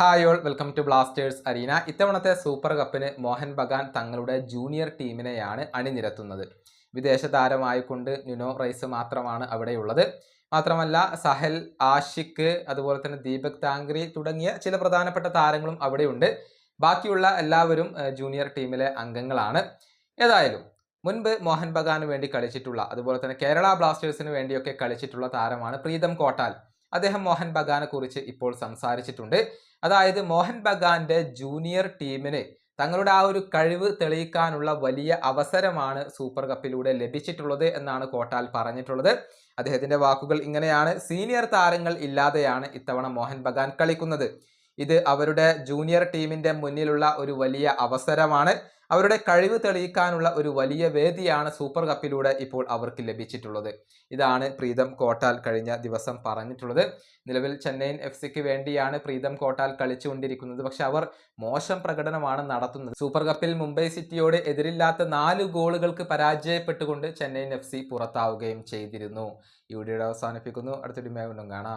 Hi all welcome to Blasters arena ഇത്തവണത്തെ super കപ്പിന് മോഹൻ ബഗാൻ തങ്ങളുടെ ജൂനിയർ ടീമിനെയാണ് അണിനിരത്തുന്നത്. വിദേശ താരമായിക്കൊണ്ട് ന്യൂനോ റൈസ് മാത്രമാണ് അവിടെയുള്ളത്. മാത്രമല്ല സഹൽ ആഷിഖ് അതുപോലെ തന്നെ ദീപക് താങ്കരി തുടങ്ങിയ ചില പ്രധാനപ്പെട്ട താരങ്ങളും അവിടെയുണ്ട്. ബാക്കിയുള്ള എല്ലാവരും ജൂനിയർ ടീമിലെ അംഗങ്ങളാണ്. ഏതായാലും മുൻപ് മോഹൻ ബഗാന് വേണ്ടി കളിച്ചിട്ടുള്ള അതുപോലെ തന്നെ കേരള ബ്ലാസ്റ്റേഴ്സിന് വേണ്ടിയൊക്കെ കളിച്ചിട്ടുള്ള താരമാണ് പ്രീതം കോട്ടാൽ. അദ്ദേഹം മോഹൻ ബഗാനെ കുറിച്ച് ഇപ്പോൾ സംസാരിച്ചിട്ടുണ്ട്. അതായത് മോഹൻ ബഗാന്റെ ജൂനിയർ ടീമിന് തങ്ങളുടെ ആ ഒരു കഴിവ് തെളിയിക്കാനുള്ള വലിയ അവസരമാണ് സൂപ്പർ കപ്പിലൂടെ ലഭിച്ചിട്ടുള്ളത് എന്നാണ് കോട്ടാൽ പറഞ്ഞിട്ടുള്ളത്. അദ്ദേഹത്തിന്റെ വാക്കുകൾ ഇങ്ങനെയാണ്. സീനിയർ താരങ്ങൾ ഇല്ലാതെയാണ് ഇത്തവണ മോഹൻ ബഗാൻ കളിക്കുന്നത്. ഇത് അവരുടെ ജൂനിയർ ടീമിന്റെ മുന്നിലുള്ള ഒരു വലിയ അവസരമാണ്. അവരുടെ കഴിവ് തെളിയിക്കാനുള്ള ഒരു വലിയ വേദിയാണ് സൂപ്പർ കപ്പിലൂടെ ഇപ്പോൾ അവർക്ക് ലഭിച്ചിട്ടുള്ളത്. ഇതാണ് പ്രീതം കോട്ടാൽ കഴിഞ്ഞ ദിവസം പറഞ്ഞിട്ടുള്ളത്. നിലവിൽ ചെന്നൈയിൻ എഫ് സിക്ക് വേണ്ടിയാണ് പ്രീതം കോട്ടാൽ കളിച്ചുകൊണ്ടിരിക്കുന്നത്. പക്ഷെ അവർ മോശം പ്രകടനമാണ് നടത്തുന്നത്. സൂപ്പർ കപ്പിൽ മുംബൈ സിറ്റിയോട് എതിരില്ലാത്ത നാല് ഗോളുകൾക്ക് പരാജയപ്പെട്ടുകൊണ്ട് ചെന്നൈയിൻ എഫ് സി പുറത്താവുകയും ചെയ്തിരുന്നു. ഈ വീഡിയോ അവസാനിപ്പിക്കുന്നു. അടുത്തൊരു വീണ്ടും കാണാം.